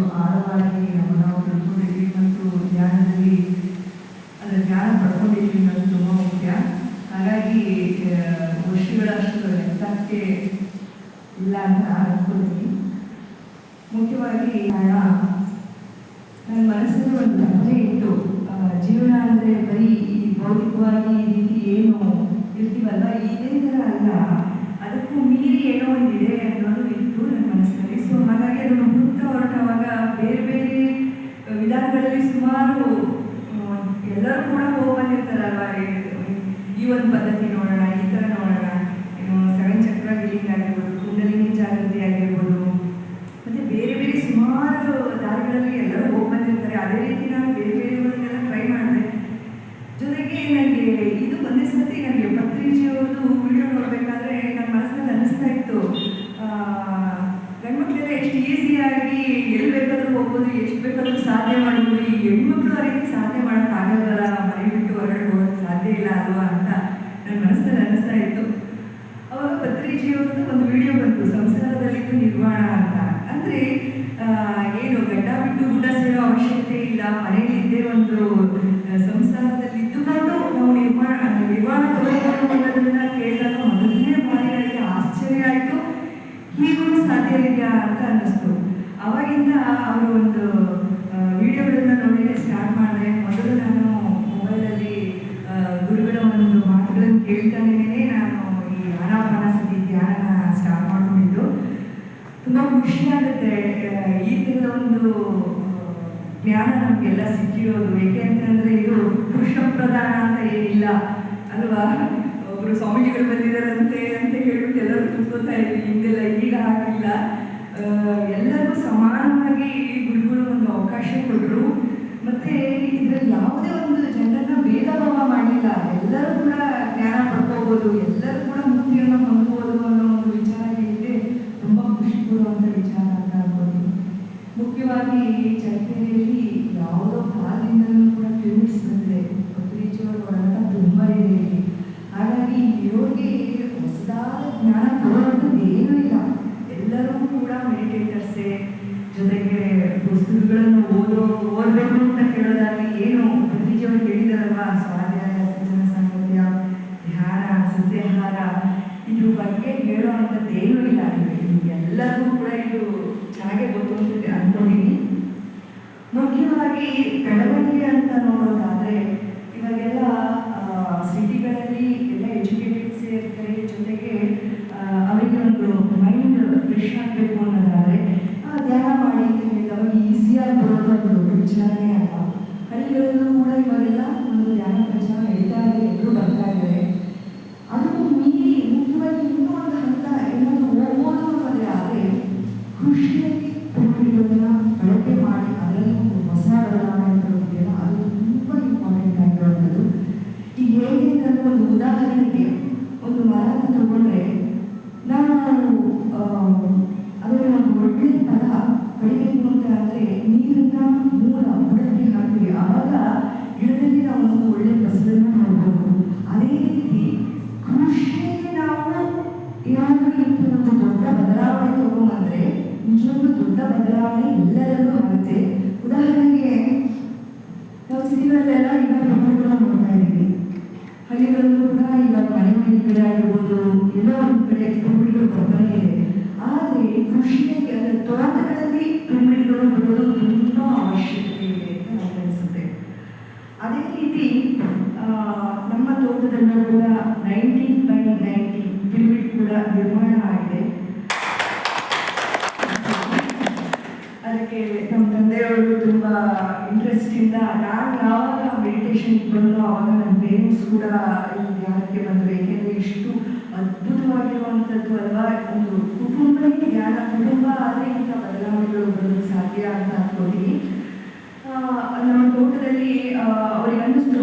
ಎಷ್ಟು ಆಳವಾಗಿ ನಾವು ಮತ್ತು ಅದರ ಜ್ಞಾನ ಪಡ್ಕೊಂಡಿದ್ವಿ ಅನ್ನೋದು ತುಂಬ ಮುಖ್ಯ. ಹಾಗಾಗಿ ಇಲ್ಲ ಅಂತ ಮುಖ್ಯವಾಗಿ ನನ್ನ ಮನಸ್ಸಲ್ಲಿ ಒಂದು ಇತ್ತು. ಜೀವನ ಅಂದರೆ ಬರೀ ಈ ಭೌತಿಕವಾಗಿ ರೀತಿ ಏನು ಇರ್ತೀವಲ್ಲ ಇದೇ ಥರ ಅಲ್ಲ. ಅದಕ್ಕೂ ಮೀರಿ ಏನೋ ಒಂದಿದೆ ಅನ್ನೋದು ಹುಡುಕ್ತಾ ಬೇರೆ ಬೇರೆ ವಿಧಾನಗಳಲ್ಲಿ ಸುಮಾರು ಎಲ್ಲರೂ ಕೂಡ ಹೋಗಿ ಬಂದಿರ್ತಾರಲ್ವ ಈ- ಒಂದು ಪದ್ಧತಿ ನೋಡೋಣ, ಈ ಥರ ನೋಡೋಣ, ಏನು ಸೆವೆನ್ ಚಕ್ರ ಹೀಲಿಂಗ್ ಆಗಿರ್ಬೋದು ಕುಂಡಲಿನಿ ಜಾಗೃತಿ ಆಗಿರ್ಬೋದು. ಮತ್ತು ಬೇರೆ ಬೇರೆ ಸುಮಾರು ದಾರಿಗಳಲ್ಲಿ ಎಲ್ಲರೂ ಹೋಗಿ ಬಂದಿರ್ತಾರೆ ಅದೇ ರೀತಿ ನಾನು ಬೇರೆ ಬೇರೆಯವರನ್ನೆಲ್ಲ ಟ್ರೈ ಮಾಡಿದೆ ಜೊತೆಗೆ ನನಗೆ ಇದು ಒಂದೇ ಸತಿ ನನಗೆ ಪತ್ರಿಜಿಯವ್ರದ್ದು ವಿಡಿಯೋ ನೋಡಬೇಕಾದ್ರೆ ನನ್ನ ಮನಸ್ಸಿನಲ್ಲಿ ಅನ್ನಿಸ್ತಾ ಇತ್ತು ಆ, ಗಂಡ್ಮಕ್ಳೆಲ್ಲ ಎಷ್ಟು ಈಸಿಯಾಗಿ ಎಲ್ಲಿ ಬೇಕಾದ್ರೂ ಹೋಗ್ಬೋದು ಎಷ್ಟು ಬೇಕಾದ್ರೂ ಸಾಧನೆ ಮಾಡ್ಬೋದು ಈ ಹೆಣ್ಮಕ್ಳು ಆ ರೀತಿ ಸಾಧನೆ ಮಾಡೋಕ್ಕಾಗಲ್ಲ ಮನೆ ಬಿಟ್ಟು ಹೊರಡ್ ಹೋಗೋಕ್ಕೆ ಸಾಧ್ಯ ಇಲ್ಲ ಅಲ್ವಾ ಅಂತ ನನ್ನ ಮನಸ್ಸಲ್ಲಿ ಅನಿಸ್ತಾ ಇತ್ತು. ಅವಾಗ ಪತ್ರಿಜಿಯವ್ರದ್ದು ಒಂದು ವಿಡಿಯೋ ಬಂತು ಸಂಸಾರದಲ್ಲಿದ್ದು ನಿರ್ವಾಣ ಅಂತ. ಅಂದ್ರೆ ಏನು ಗಡ್ಡ ಬಿಟ್ಟು ಗುಡ್ಡ ಸೇರೋ ಅವಶ್ಯಕತೆ ಇಲ್ಲ ಮನೆಯಲ್ಲಿ ಇದ್ದೇ ಒಂದು ಆ, ಸಂಸಾರದಲ್ಲಿ ಇದ್ದುಕೊಂಡು ನಾವು ನಿರ್ಮಾಣ ನಿರ್ವಾಣ ಕೇಳಿದಾಗ ಮೊದಲನೇ ಬಾರಿ ನನಗೆ ಆಶ್ಚರ್ಯ ಆಯಿತು ಹೀಗೂ ಸಾಧ್ಯ ಇದೆಯಾ ಅಂತ ಅನ್ನಿಸ್ತು ಅವಾಗಿಂದ ಅವರು ಒಂದು ವಿಡಿಯೋಗಳನ್ನ ನೋಡಿದ್ರೆ ಸ್ಟಾರ್ಟ್ ಮಾಡಿದೆ ಮೊದಲು ನಾನು ಮೊಬೈಲಲ್ಲಿ ಆ, ಗುರುಗಳ ಒಂದು ಮಾತುಗಳನ್ನು ಕೇಳ್ತಾನೇ ನಾನು ಈ ಆನಾಪಾನಸತಿ ಧ್ಯಾನ ಸ್ಟಾರ್ಟ್ ಮಾಡ್ಕೊಂಡಿದ್ದು ತುಂಬ ಖುಷಿ ಆಗುತ್ತೆ ಆ, ಈ ಥರದ ಒಂದು ಆ, ಜ್ಞಾನ ನಮಗೆಲ್ಲ ಸಿಕ್ಕಿರೋದು. ಏಕೆ ಅಂತಂದ್ರೆ ಇದು ಪುರುಷ ಪ್ರಧಾನ ಅಂತ ಏನಿಲ್ಲ. ಅಲ್ವಾ? ಒಬ್ರು ಸ್ವಾಮೀಜಿಗಳು ಬಂದಿದಾರಂತೆ ಅಂತ ಹೇಳ್ಬಿಟ್ಟು ಎಲ್ಲರೂ ಕೂತ್ಕೋತಾ ಇದ್ವಿ. ಹಿಂದೆಲ್ಲ ಈಗ ಆಗಿಲ್ಲ ಎಲ್ಲರಿಗೂ ಸಮಾನವಾಗಿ ಗುರುಗಳು ಒಂದು ಅವಕಾಶ ಕೊಟ್ಟರು ಮತ್ತೆ ಇದರಲ್ಲಿ ಯಾವುದೇ ಒಂದು ಜನರನ್ನ ಭೇದ ಭಾವ ಮಾಡಲಿಲ್ಲ. ಎಲ್ಲರೂ ಕೂಡ ಜ್ಞಾನ ಪಡ್ಕೋಬಹುದು ಎಲ್ಲರೂ ಕೂಡ ಮುಕ್ತಿಯನ್ನು ಹೊಂದಬಹುದು ಅನ್ನೋ ಒಂದು ವಿಚಾರ ಇದೆ ತುಂಬಾ ಖುಷಿ ಕೊಡುವಂತ ವಿಚಾರ ಅಂತ ಅನ್ಕೋತೀನಿ. ಮುಖ್ಯವಾಗಿ ಚರ್ಚೆಯಲ್ಲಿ ಯಾವುದೋ ಕಾಲದಿಂದಲೂ ಕೂಡ ಕ್ಲಿನಿಕ್ಸ್ ಬಂದಿದೆ ಪತ್ರಿಜಿಯವರು ಒಳಗ ತುಂಬ ಇದೆ ಇಲ್ಲಿ ಹಾಗಾಗಿ ಇರೋರಿಗೆ ಹೊಸದಾದ ಜ್ಞಾನ ಕೊಡೋದು ಏನೂ ಇಲ್ಲ. ಎಲ್ಲರೂ ಕೂಡ ಮೆಡಿಟೇಟರ್ಸೇ ಜೊತೆಗೆ ಪುಸ್ತಕಗಳನ್ನು ಓದೋ ಓದಬೇಕು ಅಂತ ಹೇಳೋದಾಗಲಿ ಏನು ಪತ್ರಿಜಿಯವರು ಹೇಳಿದಾರಲ್ವಾ ಸ್ವಾಧ್ಯಾಯ ಸಜ್ಜನ ಸಾಂಗತ್ಯ ಧ್ಯಾನ ಸಸ್ಯಾಹಾರ ಇದ್ರ ಬಗ್ಗೆ ಹೇಳೋ ಅಂಥದ್ದು ಏನೂ ಇಲ್ಲ ಎಲ್ಲರಿಗೂ ಕೂಡ ಇದು ಚೆನ್ನಾಗೇ ಗೊತ್ತು ಅಂತ ಅನ್ಕೊಂಡಿದ್ದೀನಿ ಮುಖ್ಯವಾಗಿ ಬೆಳವಣಿಗೆ ಸಿಟಿಗಳಲ್ಲೆಲ್ಲ ಈಗ ಬೆಂಗಳೂರನ್ನ ನೋಡ್ತಾ ಇದ್ದೀವಿ. ಹಳ್ಳಿಗಳಲ್ಲೂ ಕೂಡ ಇವಾಗ ಮನೆ ಮನೆ ಕಡೆ ಆಗಿರ್ಬೋದು ಎಲ್ಲೋ ಒಂದು ಕಡೆ ಪಿರಮಿಡ್ಗಳು ಬರ್ತಾನೆ ಇದೆ. ಆದರೆ ಕೃಷಿಯಲ್ಲಿ ಅದರ ತೋಟಗಳಲ್ಲಿ ಪಿರಮಿಡ್ಗಳು ಬರೋದು ತುಂಬ ಅವಶ್ಯಕತೆ ಇದೆ ಅಂತ ನನಗೆ ಅನಿಸುತ್ತೆ. ಅದೇ ರೀತಿ ನಮ್ಮ ತೋಟದಲ್ಲೂ ಕೂಡ ನೈನ್ಟೀನ್ ಬೈ ನೈನ್ಟೀನ್ ಪಿರಮಿಡ್ ಕೂಡ ನಿರ್ಮಾಣ ಆಗಿದೆ ಅದಕ್ಕೆ ನಮ್ಮ ತಂದೆಯವರು ತುಂಬ ಇಂಟ್ರೆಸ್ಟ್ ಇಂದ ನಾನು ಯಾವಾಗ ಮೆಡಿಟೇಷನ್ ಬಂದು ಆವಾಗ ನನ್ನ ಪೇರೆಂಟ್ಸ್ ಕೂಡ ಈ ಧ್ಯಾನಕ್ಕೆ ಬಂದರು. ಏಕೆಂದರೆ ಇಷ್ಟು ಅದ್ಭುತವಾಗಿರುವಂಥದ್ದು ಅಲ್ವಾ? ಒಂದು ಕುಟುಂಬಕ್ಕೆ ಧ್ಯಾನ, ಕುಟುಂಬ ಆದರೆ ಇಂಥ ಬದಲಾವಣೆಗಳು ಬರಲು ಸಾಧ್ಯ ಅಂತ ಅನ್ಕೋತೀನಿ ನಮ್ಮ ತೋಟದಲ್ಲಿ ಅವರಿಗೆ ಅನ್ನಿಸ್ತು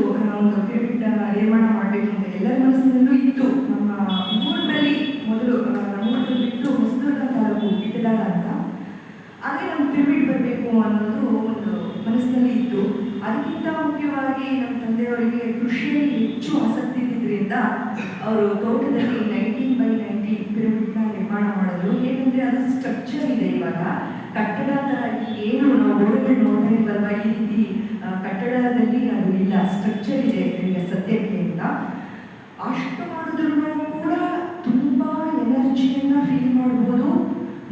ಅವರು ತೋಟದಲ್ಲಿ ನೈನ್ಟೀನ್ ಬೈ ನೈನ್ಟೀನ್ ಪಿರಮಿಡ್ನ ನಿರ್ಮಾಣ ಮಾಡಿದ್ರು. ಏನಂದ್ರೆ ಅದು ಸ್ಟ್ರಕ್ಚರ್ ಇದೆ ಇವಾಗ. ಕಟ್ಟಡ ಥರ ಏನು ನಾವು ಗೋಡೆಗಳು ನೋಡ್ತಾ ಈ ರೀತಿ ಕಟ್ಟಡದಲ್ಲಿ ಅದು ಇಲ್ಲ. ಸ್ಟ್ರಕ್ಚರ್ ಇದೆ ನಿಮಗೆ ಸದ್ಯಕ್ಕೆ ಅಂತ. ಅಷ್ಟು ಮಾಡಿದ್ರು ಕೂಡ ತುಂಬ ಎನರ್ಜಿಯನ್ನ ಫೀಲ್ ಮಾಡಬಹುದು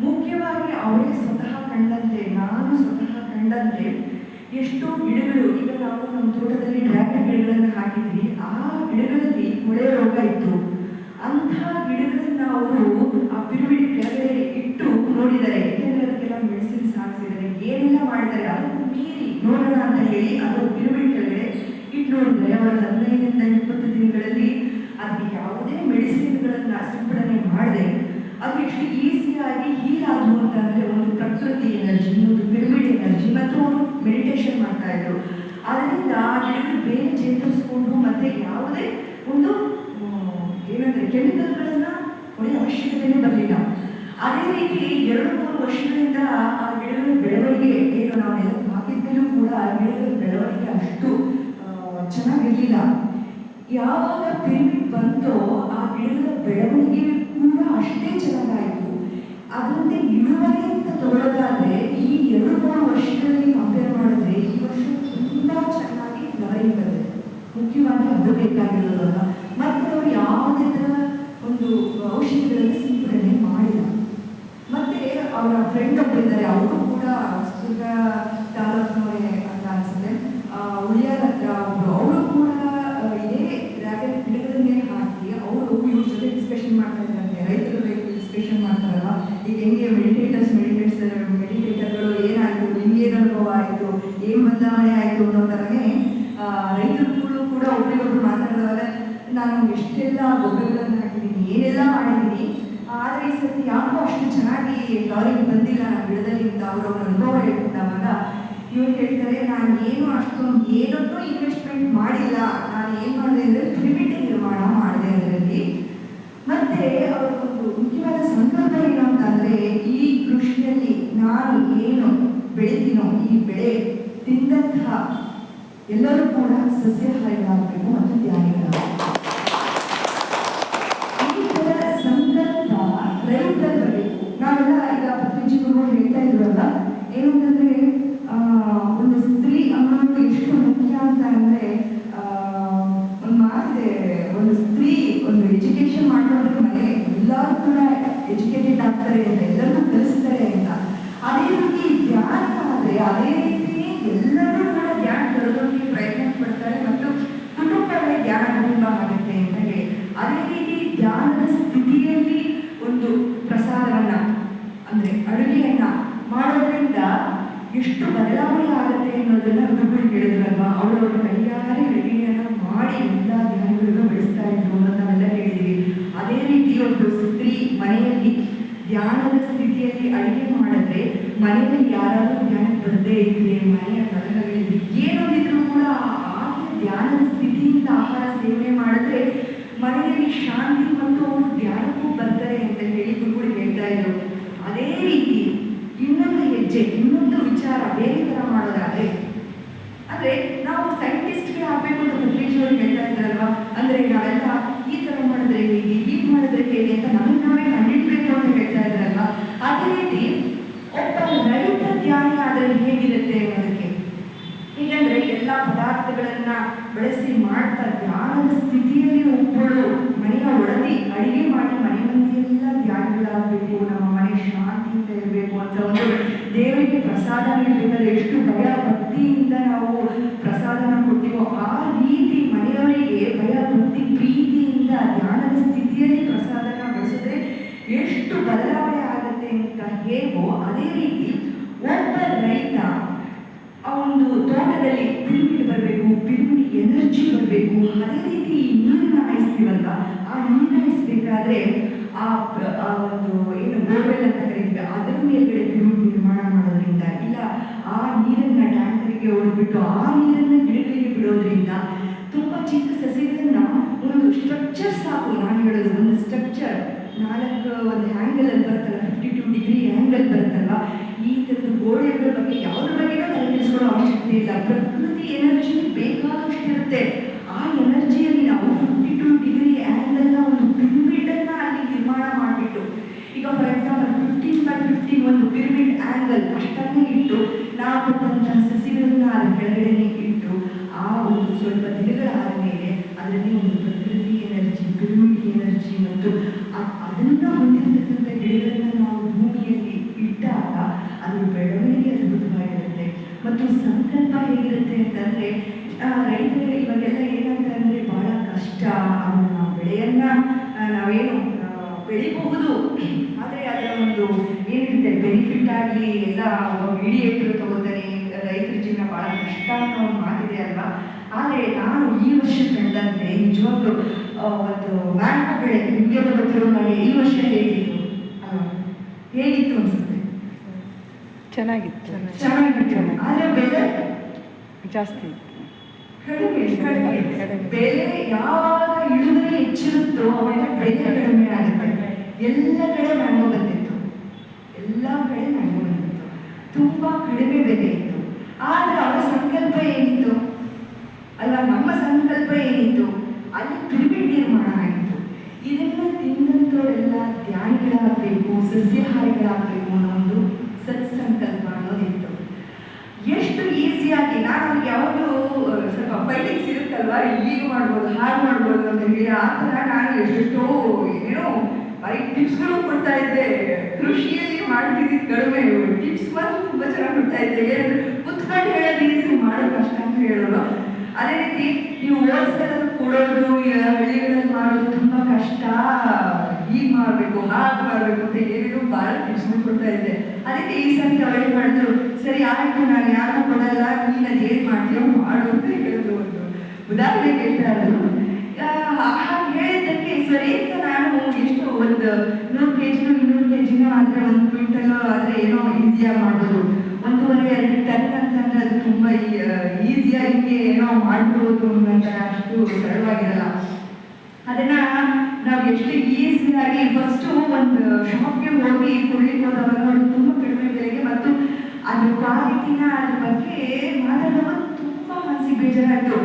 ಮುಖ್ಯವಾಗಿ ಅವರೇ ಸ್ವತಃ ಕಂಡಂತೆ, ನಾನು ಸ್ವತಃ ಕಂಡಂತೆ. ಎಷ್ಟೋ ಗಿಡಗಳು, ಈಗ ನಾವು ನಮ್ಮ ತೋಟದಲ್ಲಿ ಡ್ರ್ಯಾಗನ್ ಗಿಡಗಳನ್ನು ಹಾಕಿದ್ವಿ. ಆ ಗಿಡಗಳಲ್ಲಿ ಕೊಳೆ ರೋಗ ಇತ್ತು. ಅಂತಹ ಗಿಡಗಳನ್ನ ಅವರು ಆ ಪಿರುಬಿಡಿ ಕೆಳಗಡೆ ಇಟ್ಟು ನೋಡಿದ್ದಾರೆ ಯಾಕೆಂದ್ರೆ ಅದಕ್ಕೆಲ್ಲ ಮೆಡಿಸಿನ್ ಹಾಕ್ಸಿದ್ದಾರೆ. ಏನೆಲ್ಲ ಮಾಡಿದ್ದಾರೆ ಅದು ಮೀರಿ ನೋಡೋಣ ಅಂತ ಹೇಳಿ ಅದು ಪಿರುಬಿಡಿ ಕೆಳಗಡೆ ಇಟ್ಟು ನೋಡಿದ್ದಾರೆ ಅವರ ಹದಿನೈದರಿಂದ ಇಪ್ಪತ್ತು ದಿನಗಳಲ್ಲಿ ಅದಕ್ಕೆ ಯಾವುದೇ ಮೆಡಿಸಿನ್ಗಳನ್ನ ಸಿಂಪಡಣೆ ಮಾಡದೆ, ಅದು ಎಷ್ಟು ಈಸಿಯಾಗಿ ಹೀಲ್ ಆದ್ವು ಅಂತಂದ್ರೆ ಒಂದು ಪ್ರಕೃತಿ ಎನರ್ಜಿ ಒಂದು ಪಿರಮಿಡ್ ಎನರ್ಜಿ ಮತ್ತು ಅವರು ಮೆಡಿಟೇಷನ್ ಮಾಡ್ತಾ ಇದ್ರು. ಅದರಿಂದ ಆ ಗಿಡಗಳು ಬೇರೆ ಚೇತರಿಸ್ಕೊಂಡು ಮತ್ತೆ ಯಾವುದೇ ಕೆಮಿಕಲ್ಗಳನ್ನ ಒಳ್ಳೆಯ ಅವಶ್ಯಕತೆಯೇ ಬರಲಿಲ್ಲ. ಅದೇ ರೀತಿ ಎರಡು ಮೂರು ವರ್ಷಗಳಿಂದ ಆ ಗಿಡಗಳ ಬೆಳವಣಿಗೆ, ಏನು ನಾವು ಹಾಕಿದ್ಮೇಲೂ ಕೂಡ ಆ ಗಿಡಗಳ ಬೆಳವಣಿಗೆ ಅಷ್ಟು ಚೆನ್ನಾಗಿರಲಿಲ್ಲ. ಯಾವಾಗ ಪಿರಮಿಡ್ ಬಂತೋ ಆ ಗಿಡಗಳ ಬೆಳವಣಿಗೆ ಕೂಡ ಅಷ್ಟೇ ಚೆನ್ನಾಗಾಯಿತು. ಅದರಂತೆ ಇಳುವರಿ ಅಂತ ತಗೊಳ್ಳೋದಾದ್ರೆ ಈ ಎರಡು ಮೂರು ವರ್ಷಗಳಲ್ಲಿ ಕಂಪೇರ್ ಮಾಡಿದ್ರೆ ಈ ವರ್ಷ ತುಂಬಾ ಚೆನ್ನಾಗಿ ಬಂದಿದೆ ಮುಖ್ಯವಾಗಿ ಅದು ಬೇಕಾಗಿರೋದಲ್ಲ ಮತ್ತೆ ಅವರು ಯಾವುದೇ ಥರ ಒಂದು ಔಷಧಿಗಳನ್ನು ಸಿಂಪಡಣೆ ಮಾಡಿಲ್ಲ. ಮತ್ತೆ ಅವರ ಫ್ರೆಂಡ್ ಒಬ್ಬರಿದ್ದಾರೆ ಅವರು ಕೂಡ ಸುಗ ತಾಲೂಕಿನವರೇ ಅಂತ ಅನಿಸುತ್ತೆ. ಉಳಿಯಾರ ಹತ್ರ ಒಬ್ರು, ಅವರು ಕೂಡ ಇದೇ ಇದೇ ಗಿಡಗಳ ಗಿಡಗಳನ್ನೇ ಹಾಕಿ, ಅವರು ಇವ್ರ ಜೊತೆ ಡಿಸ್ಕಷನ್ ಮಾಡ್ತಾ ಇದ್ದಾರೆ. ರೈತರ ಡಿಸ್ಕಷನ್ ಮಾಡ್ತಾರಲ್ಲ, ಈಗ ಹೆಂಗೆ ಮೆಡಿಟೇಟರ್ಸ್ ಮೆಡಿಟೇಟ್ಸ್ ಮೆಡಿಟೇಟರ್ಗಳು ಏನಾಯಿತು ನಿಮ್ಗೇನು ಅನುಭವ ಆಯಿತು ಏನು ಬದಲಾವಣೆ ಆಯಿತು ಅನ್ನೋ ಥರನೇ ಆ, ರೈತರುಗಳು ಕೂಡ ಒಬ್ರಿಗೊಬ್ರು ಮಾತಾಡಿದಾಗ ನಾನು ಎಷ್ಟೆಲ್ಲ ಗೊಬ್ಬರಗಳನ್ನು ಹಾಕಿದ್ದೀನಿ ಏನೆಲ್ಲ ಮಾಡಿದ್ದೀನಿ ಆದರೆ ಈ ಸತಿ ಯಾಕೋ ಅಷ್ಟು ಫ್ಲವರಿಂಗ್ ಬಂದಿಲ್ಲ, ನಾನು ಗಿಡದಲ್ಲಿ ಅಂತ ಅವ್ರ ಅನುಭವ ಹೇಳ್ಕೊಂಡಾಗ ಇವ್ರು ಹೇಳ್ತಾರೆ, ನಾನು ಏನು ಅಷ್ಟೊಂದು, ಏನನ್ನೂ ಇನ್ವೆಸ್ಟ್ಮೆಂಟ್ ಮಾಡಿಲ್ಲ. ನಾನು ಏನು ಮಾಡಿದೆ ಅಂದರೆ ಲಿಮಿಟ್ ನಿರ್ಮಾಣ ಮಾಡಿದೆ ಅದರಲ್ಲಿ. ಮತ್ತೆ ಅವ್ರಿಗೊಂದು ಮುಖ್ಯವಾದ ಸಂಕಲ್ಪ ಏನು ಅಂತಂದ್ರೆ, ಈ ಕೃಷಿಯಲ್ಲಿ ನಾನು ಏನು ಬೆಳಿತೀನೋ, ಈ ಬೆಳೆ ತಿಂದಂತಹ ಎಲ್ಲರೂ ಕೂಡ ಸಸ್ಯಾಹಾರಿಗಳಾಗಬೇಕು ಮತ್ತು ಧ್ಯಾನಿಗಳಾಗಬೇಕು ಮಾಡೋದ್ರ ಮನೆ ಎಲ್ಲರೂ ಕೂಡ ಎಜುಕೇಟೆಡ್ ಆಗ್ತಾರೆ ಅಂತ ಎಲ್ಲರೂ ಕಲಿಸ್ತಾರೆ ಅಂತ. ಅದೇ ರೀತಿ ಧ್ಯಾನ ಆದ್ರೆ ಅದೇ ರೀತಿ ಎಲ್ಲರೂ ಕೂಡ ಧ್ಯಾನ ತರೋದಕ್ಕೆ ಪ್ರಯತ್ನ ಪಡ್ತಾರೆ ಮತ್ತು ಕುಟುಂಬವೇ ಧ್ಯಾನ ಕುಟುಂಬ ಆಗುತ್ತೆ ಅಂತ ಹೇಳಿ ಅದೇ ರೀತಿ ಧ್ಯಾನದ ಸ್ಥಿತಿಯಲ್ಲಿ ಒಂದು ಪ್ರಸಾದವನ್ನ ಅಂದ್ರೆ ಅಡುಗೆಯನ್ನ ಮಾಡೋದ್ರಿಂದ ಎಷ್ಟು ಬದಲಾವಣೆ ಆಗುತ್ತೆ ಅನ್ನೋದನ್ನ ಗುರುಗಳು ಹೇಳಿದ್ರಲ್ವಾ ಅವರವ್ರ ಕೈಯಾರೆ ಅಡುಗೆಯನ್ನ ಮಾಡಿ ಎಲ್ಲ ಧ್ಯಾನಗಳನ್ನು ಬೆಳೆಸ್ತಾ ಇದ್ರು ಅನ್ನೋದು ನಾವೆಲ್ಲ ಹೇಳಿದೀವಿ ಅದೇ ರೀತಿ ಒಂದು ಸ್ತ್ರೀ ಮನೆಯಲ್ಲಿ ಧ್ಯಾನದ ಸ್ಥಿತಿಯಲ್ಲಿ ಅಡುಗೆ ಮನೆಯಲ್ಲಿ ಯಾರಾದರೂ ಧ್ಯಾನಕ್ಕೆ ಬರದೇ ಇದ್ರೆ, ಮನೆಯ ಕಡಲಗಳಲ್ಲಿ ಏನೊಂದಿದ್ರು ಕೂಡ ಆಗಿನ ಧ್ಯಾನದ ಸ್ಥಿತಿಯಿಂದ ಆಹಾರ ಸೇವನೆ ಮಾಡಿದ್ರೆ, ಮನೆಯಲ್ಲಿ ಶಾಂತಿ ಮತ್ತು ಅವರು ಧ್ಯಾನಕ್ಕೂ ಬರ್ತಾರೆ ಅಂತ ಹೇಳಿ ಗುರುಗಳು ಹೇಳ್ತಾ ಇದ್ರು. ಅದೇ ರೀತಿ ಇನ್ನೊಂದು ಹೆಜ್ಜೆ, ಇನ್ನೊಂದು ವಿಚಾರ ಬೇರೆ ಥರ ಮಾಡೋದಾದ್ರೆ ಅಂದ್ರೆ ನಾವು ಸೈಂಟಿಸ್ಟ್ಗೆ ಆಗ್ಬೇಕು ಅಂತ ಪತ್ರಿಕೆಯವರು ಹೇಳ್ತಾ ಇದ್ದಾರಲ್ವಾ ಅಂದ್ರೆ ನಾವೆಲ್ಲ ಈ ತರ ಮಾಡಿದ್ರೆ ಹೇಗೆ ಹೀಗೆ ಮಾಡಿದ್ರೆ ಹೇಗೆ ಅಂತ ನಮಗೆ ನಾವೇ ಕಂಡಿಡ್ಬೇಕು ಅಂತ ಹೇಳ್ತಾ ಇದ್ದಾರಲ್ವಾ ಅದೇ ರೀತಿ ಒಬ್ಬ ರೈತ ಧ್ಯಾನಿ ಆದ್ರೆ ಹೇಗಿರುತ್ತೆ ಅನ್ನೋದಕ್ಕೆ ಹೀಗಂದ್ರೆ ಎಲ್ಲ ಪದಾರ್ಥಗಳನ್ನ ಬಳಸಿ ಮಾಡ್ತಾ ಧ್ಯಾನದ ಸ್ಥಿತಿಯಲ್ಲಿ ಒಬ್ಬಳು ಮನೆಯ ಒಡತಿ ಅಡಿಗೆ ಮಾಡಿ ಮನೆ ಮಂದಿಯೆಲ್ಲ ಧ್ಯಾನಗಳಾಗಬೇಕು ನಮ್ಮ ಮನೆ ಶಾಂತಿಯಿಂದ ಇರಬೇಕು ಅಂತ ಒಂದು ದೇವರಿಗೆ ಪ್ರಸಾದ ನೀಡಬೇಕಾದ್ರೆ ಎಷ್ಟು ಭಯ ಭಕ್ತಿಯಿಂದ ನಾವು ಪ್ರಸಾದನ ಕೊಡ್ತೀವೋ ಆ ರೀತಿ ಮನೆಯವರಿಗೆ ಭಯ ಭಕ್ತಿ ಪ್ರೀತಿಯಿಂದ ಧ್ಯಾನದ ಸ್ಥಿತಿಯಲ್ಲಿ ಪ್ರಸಾದನ ಬಳಸಿದ್ರೆ ಎಷ್ಟು ಬದಲಾವಣೆ ಆಗುತ್ತೆ ಅಂತ ಹೇಗೋ ಅದೇ ರೀತಿ ಒಬ್ಬ ರೈತ ಆ ಒಂದು ತೋಟದಲ್ಲಿ ಪಿರಿಮಿಡ್ ಬರಬೇಕು ಪಿರಿಮಿಡ್ ಎನರ್ಜಿ ಬರಬೇಕು ಅದೇ ರೀತಿ ಈ ನೀರನ್ನ ಹಾಯಿಸ್ತೀವಲ್ವ ಆ ನೀರನ್ನ ಹಾಯಿಸ್ಬೇಕಾದ್ರೆ ಆ ಪ್ರ- ಆ ಒಂದು ಏನು ಬೋರ್ವೆಲ್ ಅಂತ ಕರೀತೀವಿ ಅದರ ಮೇಲ್ಗಡೆ ಪಿರಿಮಿಡ್ ನಿರ್ಮಾಣ ಮಾಡೋದ್ರಿಂದ ಇಲ್ಲ ಆ ನೀರನ್ನ ಹೊಡೆದ್ಬಿಟ್ಟು ಆ ನೀರನ್ನು ಗಿಡಗಳಿಗೆ ಬಿಡೋದ್ರಿಂದ ತುಂಬಾ ಚಿಕ್ಕ ಸಸಿಗಳನ್ನ ಒಂದು ಸ್ಟ್ರಕ್ಚರ್ ಸಾಕು. ನಾನು ಹೇಳೋದು ಒಂದು ಸ್ಟ್ರಕ್ಚರ್ ನಾಲ್ಕು, ಒಂದು ಹ್ಯಾಂಗಲ್ ಅಲ್ಲಿ ಬರುತ್ತಲ್ಲ ಫಿಫ್ಟಿ ಟು ಡಿಗ್ರಿ ಹ್ಯಾಂಗಲ್ ಬರುತ್ತಲ್ಲ ಈ ಥರದ ಗೋಡೆಗಳ ಬಗ್ಗೆ ಯಾವುದ್ರ ಬಗ್ಗೆ ತಲೆ ಕೆಡಿಸ್ಕೊಳ್ಳೋ ಅವಶ್ಯಕತೆ ಇಲ್ಲ. ಪ್ರಕೃತಿ ಎನರ್ಜಿ ಬೇಕಾದಷ್ಟು ಇರುತ್ತೆ ಆ ಎನರ್ಜಿಯಲ್ಲಿ ನಾವು ಫಿಫ್ಟಿ ಟು ಡಿಗ್ರಿ ಆ್ಯಂಗಲ್ನ ಒಂದು ಪಿರಮಿಡನ್ನ ಅಲ್ಲಿ ನಿರ್ಮಾಣ ಮಾಡಿಬಿಟ್ಟು ಈಗ for example fifteen by fifteen ಒಂದು ಪಿರಮಿಡ್ ಆ್ಯಂಗಲ್ ಅಷ್ಟನ್ನೇ ಇಟ್ಟು ನಾವು ಕೊಟ್ಟಂತಹ ಸಸಿಗಳನ್ನ ಅದ್ರ ಕೆಳಗಡೆನೆ ಇಟ್ಟು ಆ ಒಂದು ಸ್ವಲ್ಪ ದಿನಗಳಾದ ಮೇಲೆ ಅದರಲ್ಲಿ ಒಂದು ಪ್ರಕೃತಿ ಎನರ್ಜಿ ಪಿರಮಿಡ್ ಅ- ಅದನ್ನ ಹೊಂದಿರತಕ್ಕಂಥ ಗಿಡಗಳನ್ನ ನಾವು ಭೂಮಿಯಲ್ಲಿ ಇಟ್ಟಾಗ ಅದು ಬೆಳವಣಿಗೆ ಅದ್ಭುತವಾಗಿರುತ್ತೆ ಮತ್ತು ಸಂಕಲ್ಪ ಹೇಗಿರುತ್ತೆ ಅಂತಂದ್ರೆ ರೈತರು ಇವಾಗೆಲ್ಲ ಏನಂತ ಅಂದ್ರೆ ಬಹಳ ಕಷ್ಟ, ಅದನ್ನ ಬೆಳೆಯನ್ನ ನಾವೇನು ಬೆಳಿಬಹುದು. ಆದರೆ ಅದರ ಒಂದು ಏನಿರುತ್ತೆ ಬೆನಿಫಿಟ್ ಆಗಲಿ ಎಲ್ಲ ಎಕರೆ ತಗೋತಾನೆ, ರೈತರ ಜೀವನ ಬಹಳ ಕಷ್ಟ ಅನ್ನೋ ಒಂದು ಮಾತಿದೆ ಅಲ್ವಾ? ಆದರೆ ನಾನು ಈ ವರ್ಷ ಕಂಡಂತೆ ನಿಜವಾಗ್ಲೂ ಒಂದು ಮ್ಯಾಂಗೋ ಬೆಳೆ ನಿಮಗೆ ಗೊತ್ತಿರೋ ಈ ವರ್ಷ ಹೇಗಿತ್ತು ಹೇಗಿತ್ತು ಅನ್ಸುತ್ತೆ? ಚೆನ್ನಾಗಿತ್ತು. ಚೆನ್ನಾಗಿತ್ತು. ಆದರೆ ಬೆಲೆ? ಜಾಸ್ತಿ. ಇತ್ತು ಕಡಿಮೆ ಕಡಿಮೆ. ಕಡಿಮೆ. ಬೆಲೆ ಯಾವಾಗ ಇಳುವರಿ ಹೆಚ್ಚಿರುತ್ತೋ ಅವೆಲ್ಲ ಬೆಲೆ ಕಡಿಮೆ ಆಗುತ್ತೆ. ಎಲ್ಲ ಕಡೆ ಮ್ಯಾಂಗೋ ಬಂದಿತ್ತು. ಎಲ್ಲ ಕಡೆ ಮ್ಯಾಂಗೋ ಬಂದಿತ್ತು. ತುಂಬ ಕಡಿಮೆ ಬೆಲೆ ಇತ್ತು. ಆದರೆ ಅವರ ಸಂಕಲ್ಪ ಏನಿತ್ತು? ಅಲ್ಲ ನಮ್ಮ ಸಂಕಲ್ಪ ಏನಿತ್ತು? ಅಲ್ಲಿ ಪಿರಮಿಡ್ ನಿರ್ಮಾಣ ಆಗಿತ್ತು ಇದನ್ನ ತಿಂದಂಥವರೆಲ್ಲ ಧ್ಯಾನಿಗಳಾಗಬೇಕು ಸಸ್ಯಾಹಾರಿಗಳಾಗಬೇಕು ಅನ್ನೋ ಒಂದು ಸತ್ಸಂಕಲ್ಪ ಅನ್ನೋದಿತ್ತು ಎಷ್ಟು ಈಸಿಯಾಗಿ ನಾನು ಅವ್ರಿಗೆ ಯಾವಾಗಲೂ ಸ್ವಲ್ಪ ಫೈಟಿಂಗ್ಸ್ ಇರುತ್ತಲ್ವಾ ಈಗ ಮಾಡ್ಬೋದು, ಹಾಗೆ ಮಾಡ್ಬೋದು ಅಂತ ಹೇಳಿ ಆ ಥರ ನಾನು ಎಷ್ಟೆಷ್ಟೋ ಏನೋ ಬರೀ ಟಿಪ್ಸ್ಗಳು ಕೊಡ್ತಾ ಇದ್ದೆ. ಕೃಷಿಯಲ್ಲಿ ಮಾಡ್ತಿದ್ದ ಕಡಿಮೆ ಟಿಪ್ಸ್ ಮಾತ್ರ ತುಂಬ ಚೆನ್ನಾಗಿ ಕೊಡ್ತಾ ಇದ್ದೆ. ಏನಂದ್ರೆ ಕುತ್ಕೊಂಡು ಹೇಳೋದು ಈಸಿ ಮಾಡೋದು ಕಷ್ಟ ಅಂತ ಹೇಳೋದು. ಅದೇ ರೀತಿ ನೀವು ಓದಿಸ್ಕೊಳ್ಳೋದು ಕೊಡೋದು ಹಳ್ಳಿಗಳಲ್ಲಿ ಮಾಡೋದು ತುಂಬ ಕಷ್ಟ. ಈಗ ಮಾಡಬೇಕು, ಹಾಗೆ ಮಾಡಬೇಕು ಅಂತ ಏನೇನೋ ಭಾಳ ಟಿಪ್ಸ್ಗಳು ಕೊಡ್ತಾ ಇದ್ದೆ. ಅದಕ್ಕೆ ಈ ಸರಿ ಅವ್ರು ಮಾಡಿದ್ರು, ಸರಿ, ಆಯಿತು, ನಾನು ಯಾರು ಕೊಡಲ್ಲ, ನೀನು ಅದು ಏನು ಮಾಡ್ತೀಯೋ ಮಾಡು ಅಂತ ಹೇಳಿದ್ರು ಒಂದು. ಉದಾಹರಣೆ ಹೇಳ್ತಾ ಇರೋದು ಹೇಳಿದ್ದಕ್ಕೆ ಸರಿ ಅಂತ ನಾನು ಎಷ್ಟು ಒಂದು ನೂರು ಕೆ ಜಿನ ಇನ್ನೂರು ಕೆ ಜಿನೋ ಆದರೆ ಒಂದು ಕ್ವಿಂಟಲ್ ಆದರೆ ಏನೋ ಈಸಿಯಾಗಿ ಮಾಡ್ಬೋದು. ಒಂದೂವರೆ, ಎರಡು ಟನ್ ಅಂತಂದ್ರೆ ಅದು ತುಂಬ ಈಸಿಯಾಗಿ ಏನೋ ಮಾಡ್ಬೋದು ಅಂತ ಅಷ್ಟು ಸರಳವಾಗಿರಲ್ಲ. ಅದನ್ನ ನಾವು ಎಷ್ಟು ಈಸಿಯಾಗಿ ಫಸ್ಟು ಒಂದು ಶಾಪ್ಗೆ ಹೋಗಿ ಕೊಡ್ಲಿಕ್ಕೆ ಹೋದವಾಗ ತುಂಬ ಕಡಿಮೆ ಬೆಲೆಗೆ ಮತ್ತು ಅದು ಕ್ವಾಲಿಟಿನ ಅದ್ರ ಬಗ್ಗೆ ಮಾತಾಡುವಾಗ ತುಂಬ ಮನಸ್ಸಿಗೆ ಬೇಜಾರಾಯಿತು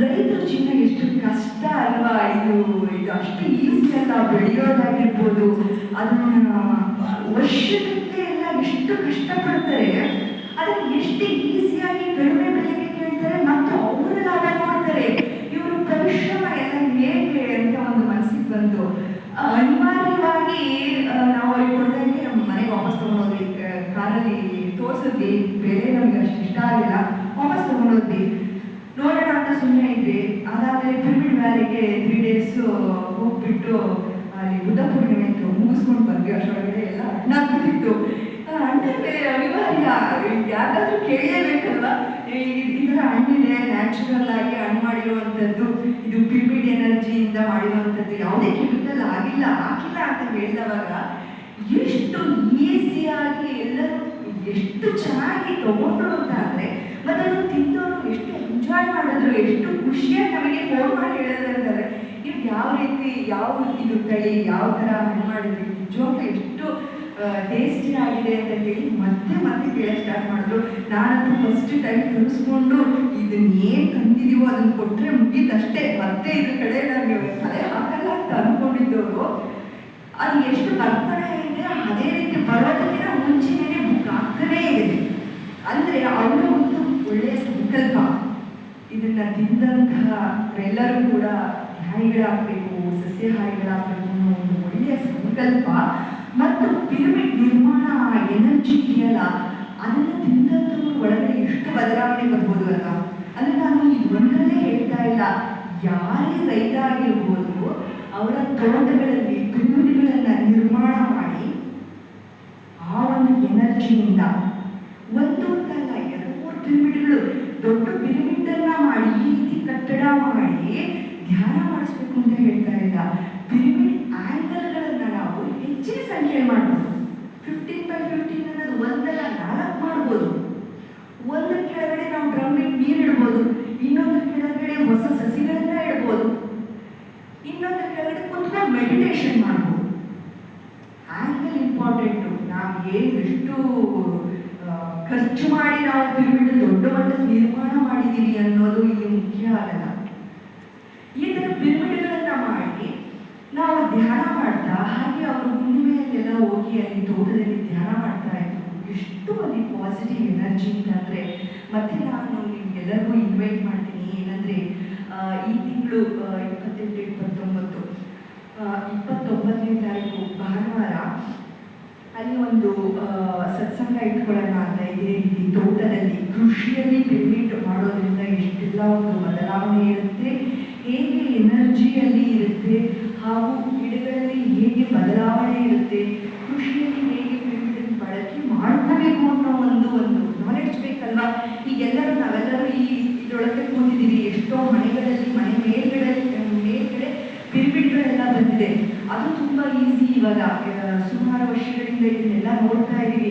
ರೈತರ ಜೀವನ ಎಷ್ಟು ಕಷ್ಟ ಅಲ್ವಾ ಇದು ಇದು ಅಷ್ಟು ಈಸಿ ಅಲ್ಲ ಬೆಳೆಯೋದಾಗಿರ್ಬೋದು ಅದನ್ನ ವರ್ಷಕ್ಕೆ ಎಲ್ಲ ಎಷ್ಟು ಕಷ್ಟಪಡ್ತಾರೆ. ಅದನ್ನು ಎಷ್ಟು ಈಸಿಯಾಗಿ ಕಡಿಮೆ ಬೆಲೆಗೆ ಕೇಳ್ತಾರೆ ಮತ್ತು ಅವರು ಲಾಭ ಮಾಡ್ತಾರೆ ಇವರು ಪರಿಶ್ರಮ ಎಲ್ಲ ಹೇಗೆ ಅಂತ ಒಂದು ಮನಸ್ಸಿಗೆ ಬಂತು ಆ, ಅನಿವಾರ್ಯವಾಗಿ ಆ, ನಾವು ಅಲ್ಲಿ ಕೊಡ್ದಂಗೆ ನಮ್ಮ ಮನೆಗೆ ವಾಪಸ್ ತಗೊಂಡೋದ್ವಿ ಕ- ಕಾರಲ್ಲಿ ತೋರಿಸಿದ್ವಿ ಬೆಲೆ ನಮ್ಗೆ ಅಷ್ಟು ಇಷ್ಟ ಆಗಿಲ್ಲ ವಾಪಸ್ ತಗೊಂಡೋದ್ವಿ ನೋಡೋಣ ಅಂತ ಸುಮ್ಮನೆ ಇದ್ವಿ ಅದಾದ್ಮೇಲೆ ಪಿರಮಿಡ್ ವ್ಯಾಲಿಗೆ ತ್ರೀ ಹೋಗ್ಬಿಟ್ಟು ಅಲ್ಲಿ ಬುದ್ಧ ಪೂರ್ಣಿಮೆ ಇತ್ತು, ಮುಗಿಸ್ಕೊಂಡು ಬಂದ್ವಿ ಅಷ್ಟೊಳಗಡೆ ಎಲ್ಲ ಅಣ್ಣ ಬಿಟ್ಟಿತ್ತು ಅಣ್ಣ ಮೇಲೆ ಅನಿವಾರ್ಯ ಯಾರಾದ್ರೂ ಕೇಳಲೇಬೇಕಲ್ವಾ? ಈ ಥರ ಹಣ್ಣಿದೆ ನ್ಯಾಚುರಲ್ ಆಗಿ ಹಣ್ಣು ಮಾಡಿರುವಂಥದ್ದು, ಇದು ಪಿಪಿಡ್ ಎನರ್ಜಿಯಿಂದ ಮಾಡಿರುವಂಥದ್ದು ಯಾವುದೇ ಕೆಮಿಕಲ್ ಆಗಿಲ್ಲ, ಹಾಕಿಲ್ಲ ಅಂತ ಹೇಳಿದವಾಗ ಎಷ್ಟು ಈಸಿಯಾಗಿ ಎಲ್ಲರೂ ಎಷ್ಟು ಚೆನ್ನಾಗಿ ತಗೊಂಡ್ರು ಅಂತ ಅಂದರೆ ಮತ್ತು ಅದನ್ನು ತಿಂದವರು ಎಷ್ಟು ಎಂಜಾಯ್ ಮಾಡಿದ್ರು, ಎಷ್ಟು ಖುಷಿಯಾಗಿ ನಮಗೆ ಫೋನ್ ಮಾಡಿ ಹೇಳಿದ್ರು ಯಾವ ರೀತಿ ಯಾವ ಇದು ತಳಿ, ಯಾವ ಥರ ಹಣ್ಣು ಮಾಡಿದ್ರಿ? ನಿಜವಾಗ್ಲೂ ಎಷ್ಟು ಟೇಸ್ಟಿ ಆಗಿದೆ ಅಂತ ಹೇಳಿ ಮತ್ತೆ ಮತ್ತೆ ಕೇಳಕ್ಕೆ ಸ್ಟಾರ್ಟ್ ಮಾಡಿದ್ರು. ನಾನಂತೂ ಫಸ್ಟ್ ಟೈಮ್ ಕಲಿಸ್ಕೊಂಡು ಇದನ್ನ ಏನು ತಂದಿದೀವೋ ಅದನ್ನು ಕೊಟ್ಟರೆ ಮುಗಿದಷ್ಟೇ ಮತ್ತೆ ಇದ್ರ ಕಡೆ ನನಗೆ ತಲೆ ಹಾಕಲ್ಲ ಅಂತ ಅಂದ್ಕೊಂಡಿದ್ದವರು ಅದು ಎಷ್ಟು ಕಲ್ಪನೆ ಇದೆ, ಅದೇ ರೀತಿ ಬರೋದಕ್ಕಿಂತ ಮುಂಚೆನೇ ಬುಕ್ ಆಗ್ತಾನೇ ಇದೆ. ಅಂದರೆ ಅವರ ಒಂದು ಒಳ್ಳೆಯ ಸಂಕಲ್ಪ. ಇದನ್ನು ತಿಂದಂತಹ ಎಲ್ಲರೂ ಕೂಡ ಧ್ಯಾನಿಗಳಾಗಬೇಕು ಸಸ್ಯಹಾರಿಗಳಾಗಬೇಕು ಅನ್ನೋ ಒಂದು ಒಳ್ಳೆಯ ಸಂಕಲ್ಪ ಮತ್ತು ಪಿರಮಿಡ್ ನಿರ್ಮಾಣ ಎನರ್ಜಿ ಇದೆಯಲ್ಲ, ಅದನ್ನು ತಿಂದದ್ದು ಒಳಗಡೆ ಎಷ್ಟು ಬದಲಾವಣೆ ಬರ್ಬೋದು ಅಲ್ಲ ಅಂದರೆ ನಾನು ಈ ಒಂದರಲ್ಲೇ ಹೇಳ್ತಾ ಇಲ್ಲ. ಯಾರೇ ರೈತ ಆಗಿರ್ಬೋದು, ಅವರ ತೋಟಗಳಲ್ಲಿ ಪಿರಮಿಡ್ಗಳನ್ನು ನಿರ್ಮಾಣ ಮಾಡಿ ಆ ಒಂದು ಎನರ್ಜಿಯಿಂದ, ಒಂದು ಅಂತಲ್ಲ ಎರಡು, ಮೂರು ಪಿರಮಿಡ್ಗಳು ದೊಡ್ಡ ಪಿರಮಿಡ್ ಅನ್ನ ಮಾಡಿ, ಈ ರೀತಿ ಕಟ್ಟಡ ಮಾಡಿ ಧ್ಯಾನ ಮಾಡಿಸ್ಬೇಕು ಅಂತ ಹೇಳ್ತಾ ಇಲ್ಲ ಪಿರಮಿಡ್ ಆ್ಯಂಗಲ್ಗಳನ್ನು ನಾವು ಹೆಚ್ಚಿನ ಸಂಖ್ಯೆ ಮಾಡ್ಬೋದು. ಫಿಫ್ಟೀನ್ ಬೈ ಫಿಫ್ಟೀನ್ ಅನ್ನೋದು ಒಂದಲ್ಲ ನಾಲ್ಕು ಮಾಡ್ಬೋದು. ಒಂದು ಕೆಳಗಡೆ ನಾವು ಡ್ರಮ್ ಇಟ್ಟು ನೀರು ಇಡ್ಬೋದು. ಇನ್ನೊಂದು ಕೆಳಗಡೆ ಹೊಸ ಸಸಿಗಳನ್ನ ಇಡ್ಬೋದು. ಇನ್ನೊಂದು ಕೆಳಗಡೆ ಕುತ್ಕೊಂಡು ಮೆಡಿಟೇಷನ್ ಮಾಡ್ಬೋದು. ಆ್ಯಂಗಲ್ ಇಂಪಾರ್ಟೆಂಟು ನಾವು ಏನು ಎಷ್ಟು ಖರ್ಚು ಮಾಡಿ ನಾವು ಪಿರಮಿಡ್ ದೊಡ್ಡ ಮಟ್ಟದ ನಿರ್ಮಾಣ ಮಾಡಿದ್ದೀವಿ ಅನ್ನೋದು ಇಲ್ಲಿ ಮುಖ್ಯ ಆಗಲ್ಲ ಈ ಥರ ಪಿರಮಿಡ್ಗಳನ್ನ ಮಾಡಿ ನಾವು ಧ್ಯಾನ ಮಾಡ್ತಾ ಹಾಗೆ ಅವರು ಹುಣ್ಣಿಮೆಯಲ್ಲೆಲ್ಲ ಹೋಗಿ ಅಲ್ಲಿ ತೋಟದಲ್ಲಿ ಅಂತಂದ್ರೆ ಮತ್ತೆ ನಾನು ನಿಮ್ಗೆಲ್ಲರಿಗೂ ಇನ್ವೈಟ್ ಮಾಡ್ತೀನಿ, ಏನಂದರೆ ಈ ತಿಂಗಳು ಇಪ್ಪತ್ತೆಂಟು, ಇಪ್ಪತ್ತೊಂಬತ್ತು. ಇಪ್ಪತ್ತೊಂಬತ್ತನೇ ತಾರೀಕು ಭಾನುವಾರ, ಅಲ್ಲಿ ಒಂದು ಸತ್ಸಂಗ ಇಟ್ಕೊಳ್ಳೋಣ ಅಂತ ಇದೇ ರೀತಿ ತೋಟದಲ್ಲಿ ಕೃಷಿಯಲ್ಲಿ ಪೇಮೆಂಟ್ ಮಾಡೋದ್ರಿಂದ ಎಷ್ಟೆಲ್ಲ ಒಂದು ಬದಲಾವಣೆ ಇರುತ್ತೆ, ಹೇಗೆ ಎನರ್ಜಿಯಲ್ಲಿ ಇರುತ್ತೆ, ಹಾಗೂ ಗಿಡಗಳಲ್ಲಿ ಹೇಗೆ ಬದಲಾವಣೆ ಇರುತ್ತೆ ಕೃಷಿಯಲ್ಲಿ ಹೇಗೆ ಪಿರಿಮಿಡ್ ಬಳಕೆ ಮಾಡ್ಕೋಬೇಕು ಅನ್ನೋ ಒಂದು ಒಂದು ನಾಲೆಡ್ಜ್ ಬೇಕಲ್ವಾ ಈಗೆಲ್ಲರೂ ನಾವೆಲ್ಲರೂ ಈ ಇದರೊಳಗೆ ಕೂತಿದ್ದೀವಿ ಎಷ್ಟೋ ಮನೆಗಳಲ್ಲಿ ಮನೆ ಮೇಲ್ಗಡೆ ಮೇಲ್ಗಡೆ ಪಿರಿಮಿಡ್ಗಳೆಲ್ಲ ಬಂದಿದೆ ಅದು ತುಂಬ ಈಸಿ ಇವಾಗ ಸುಮಾರು ವರ್ಷಗಳಿಂದ ಇದನ್ನೆಲ್ಲ ನೋಡ್ತಾ ಇದ್ದೀವಿ.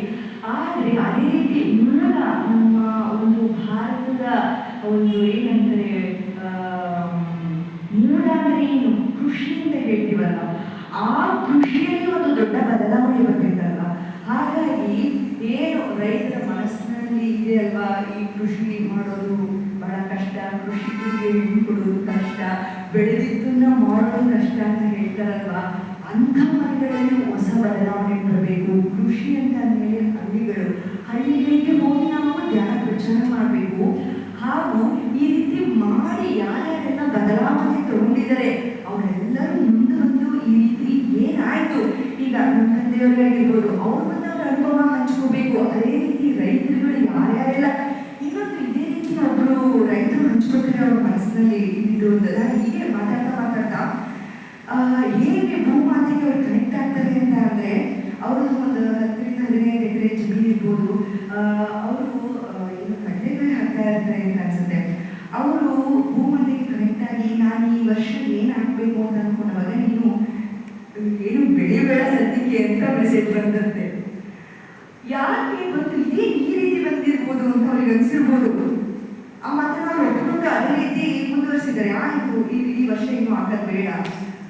ಆದರೆ ಅದೇ ರೀತಿ ಮೂಲ ನಮ್ಮ ಒಂದು ಭಾರತದ ಒಂದು ಏನಂದರೆ ಮೂಲ ಅಂದರೆ ಏನು? ಕೃಷಿ ಅಂತ ಹೇಳ್ತೀವಲ್ಲ ಆ ಕೃಷಿಯಲ್ಲಿ ಒಂದು ದೊಡ್ಡ ಬದಲಾವಣೆ ಬರಬೇಕಲ್ವ ಹಾಗಾಗಿ ಏನು ರೈತರ ಮನಸ್ಸಿನಲ್ಲಿ ಇದೆ ಅಲ್ವಾ ಈ ಕೃಷಿ ಮಾಡೋದು? ಬಹಳ ಕಷ್ಟ. ಕೃಷಿಗೆ ಕೊಡೋದು ಕಷ್ಟ. ಬೆಳೆದಿದ್ದನ್ನ ಮಾಡೋದು ಕಷ್ಟ ಅಂತ ಹೇಳ್ತಾರಲ್ವಾ? ಅಂಥ ಮನೆಗಳಲ್ಲಿ ಹೊಸ ಬದಲಾವಣೆ ಬರಬೇಕು ಕೃಷಿ ಅಂತ ಅಂದಮೇಲೆ ಹಳ್ಳಿಗಳು, ಹಳ್ಳಿಗಳಿಗೆ ಹೋಗಿ ನಾವು ಧ್ಯಾನ ಪ್ರಚಾರ ಮಾಡಬೇಕು. ಹಾಗೂ ಈ ರೀತಿ ಮಾಡಿ ಯಾರ್ಯಾರೆಲ್ಲ ಬದಲಾವಣೆ ತಗೊಂಡಿದ್ದಾರೆ, ಅವರೆಲ್ಲರೂ ಮುಂದೆ ಬಂದು ಈ ರೀತಿ ಏನಾಯ್ತು? ಈಗ ನಮ್ಮ ತಂದೆಯವರೇ ಆಗಿರ್ಬೋದು ಅವ್ರು ಬಂದವ್ರ ಅನುಭವ ಹಂಚ್ಕೋಬೇಕು ಅದೇ ರೀತಿ ರೈತರುಗಳು ಯಾರ್ಯಾರೆಲ್ಲ ಇನ್ನೊಂದು ಇದೇ ರೀತಿ ಒಬ್ರು ರೈತರು ಹಂಚ್ಕೊತಾರೆ ಅವ್ರ ಮನಸ್ಸಿನಲ್ಲಿ ಇದು ಅಂತ ನಾನು ಹೀಗೆ ಮಾತಾಡ್ತಾ ಮಾತಾಡ್ತಾ ಆ, ಹೇಗೆ ಭೂಮಾತೆಗೆ ಅವ್ರು ಕನೆಕ್ಟ್ ಆಗ್ತಾರೆ ಅಂತ ಅಂದರೆ ಅವರು ಒಂದು ಹತ್ತರಿಂದ ಹದಿನೈದು ಎಕರೆ ಜಮೀನು ಇರ್ಬೋದು ಅವರು ಏನು ಕಡಲೆಕಾಯಿ ಹಾಕ್ತಾ ಇರ್ತಾರೆ ಅಂತ ಅನ್ಸುತ್ತೆ ಅವರು ಭೂಮಾತೆಗೆ ಕನೆಕ್ಟ್ ಆಗಿ ನಾನು ಈ ವರ್ಷ ಏನು ಹಾಕಬೇಕು ಅಂತ ಅನ್ಕೊಂಡಾಗ ನೀನು ಏನು ಬೆಳೆ ಬೇಡ ಸದ್ಯಕ್ಕೆ ಅಂತ ಮೆಸೇಜ್ ಬಂದಂತೆ ಯಾಕೆ ಗೊತ್ತು ಇದೇ ಈ ರೀತಿ ಬಂದಿರ್ಬೋದು ಅಂತ ಅವ್ರಿಗೆ ಅನ್ಸಿರ್ಬೋದು ಆ ಮಾತನ್ನ ಅವ್ರು ಒಪ್ಪಿಕೊಂಡು ಅದೇ ರೀತಿ ಮುಂದುವರಿಸಿದ್ದಾರೆ ಆಯಿತು ಈ ಈ ವರ್ಷ ಏನು ಹಾಕೋದು ಬೇಡ.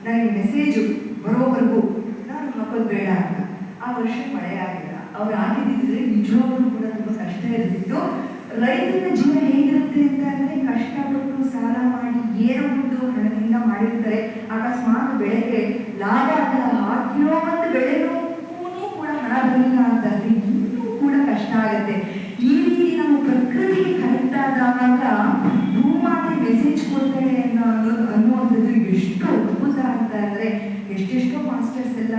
ನನಗೆ ಮೆಸೇಜು ಬರೋವರೆಗೂ ನಾನು ಹಾಕೋದು ಬೇಡ ಅಂತ. ಆ ವರ್ಷ ಮಳೆ ಆಗಿಲ್ಲ. ಅವ್ರು ಆಗಿದ್ದಿದ್ರೆ ನಿಜವಾಗ್ಲೂ ಕೂಡ ತುಂಬ ಕಷ್ಟ ಇರ್ತಿತ್ತು. ರೈತನ ಜೀವನ ಹೇಗಿರುತ್ತೆ ಅಂತ ಅಂದರೆ ಕಷ್ಟಪಟ್ಟು ಸಾಲ ಮಾಡಿ ಏನೋ ಒಂದು ಹಣದಿಂದ ಮಾಡಿರ್ತಾರೆ. ಅಕಸ್ಮಾತ್ ಬೆಳೆಗೆ ಲಾಭ ಆಗಲ್ಲ ಹಾಕಿರೋ ಒಂದು ಬೆಳೆಗೂ ಕೂಡ ಹಣ ಬರಲಿಲ್ಲ ಅಂತಂದ್ರೆ ಅಂತ ಅಂದ್ರೆ ಎಷ್ಟೆಷ್ಟೋ ಮಾಸ್ಟರ್ಸ್ ಎಲ್ಲ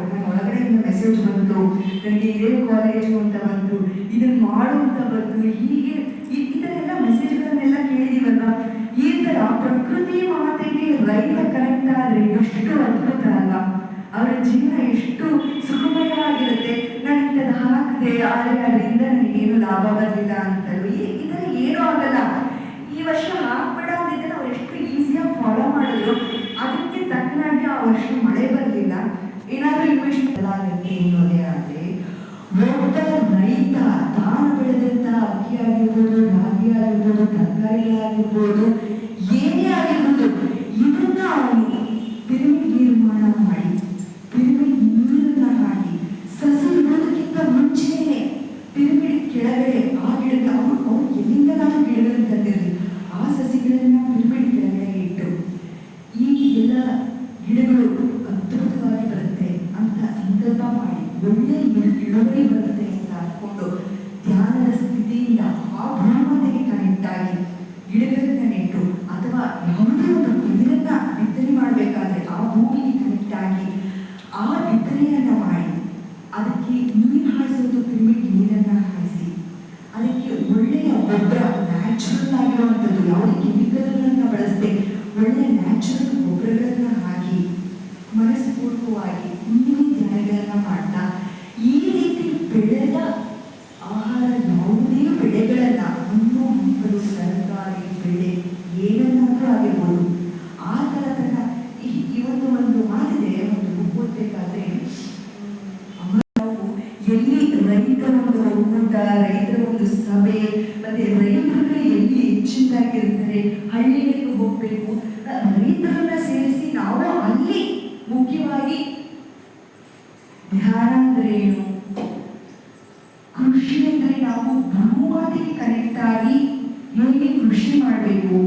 ನನ್ನ ಒಳಗಡೆಯಿಂದ ಮೆಸೇಜ್ ಬಂತು. ನನಗೆ ಇದೇ ಕಾಲೇಜು ಅಂತ ಬಂತು. ಇದನ್ನ ಮಾಡು ಅಂತ ಬಂತು. ಹೀಗೆ ಈ ಈ ಥರ ಎಲ್ಲ ಮೆಸೇಜ್ಗಳನ್ನೆಲ್ಲ ಕೇಳಿದೀವಲ್ಲ ಈ ಥರ ಪ್ರಕೃತಿ ಮಾತೆಗೆ ರೈತ ಕರೆಕ್ಟ್ ಆದರೆ ಎಷ್ಟು ಅದ್ಭುತ ಅಲ್ಲ ಅವರ ಜೀವನ ಎಷ್ಟು ಸುಖಮಯವಾಗಿರುತ್ತೆ ಒಬ್ಬ ರೈತ ತಾನು ಬೆಳೆದಂಥ ಅಕ್ಕಿ ಆಗಿರ್ಬೋದು ಒಳ್ಳೆಯ ನ್ಯಾಚುರಲ್ ಗೊಬ್ಬರಗಳನ್ನ ಹಾಕಿ ಮನಸ್ಪೂರ್ವಕವಾಗಿ ಕುಂದಿನಿ ಧ್ಯಾನಗಳನ್ನ ಮಾಡ್ತಾ ಈ ರೀತಿ ಬೆಳೆದ ಆಹಾರ ಯಾವುದೇ ಬೆಳೆಗಳನ್ನ ಹಣ್ಣು ಹಂಪಲು ತರಕಾರಿ ಬೆಳೆ ಏನನ್ನಾದ್ರೂ ಆಗಿರ್ಬೋದು ಆ ಥರದನ್ನ ಈ ಈ ಒಂದು ಒಂದು ಮಾತಿದೆ ಒಂದು ಬುಕ್ ಓದ್ಬೇಕಾದ್ರೆ ಅಮ್ಮ ನಾವು ಎಲ್ಲಿ ರೈತರ ಒಂದು ಒಕ್ಕೂಟ ರೈತರ ಒಂದು ಸಭೆ ಮತ್ತೆ ರೈತರುಗಳು ಎಲ್ಲಿ ಹೆಚ್ಚಿನದಾಗಿರ್ತಾರೆ ಹಳ್ಳಿಗಳಿಗೆ ಹೋಗ್ಬೇಕು ರೈತರನ್ನ ಸೇರಿಸಿ ನಾವು ಅಲ್ಲಿ ಮುಖ್ಯವಾಗಿ ಧ್ಯಾನ ಅಂದ್ರೆ ಏನು? ಕೃಷಿ ಅಂದ್ರೆ ನಾವು ಭೂಮಾತೆಗೆ ಕನೆಕ್ಟ್ ಆಗಿ ಹೇಗೆ ಕೃಷಿ ಮಾಡಬೇಕು?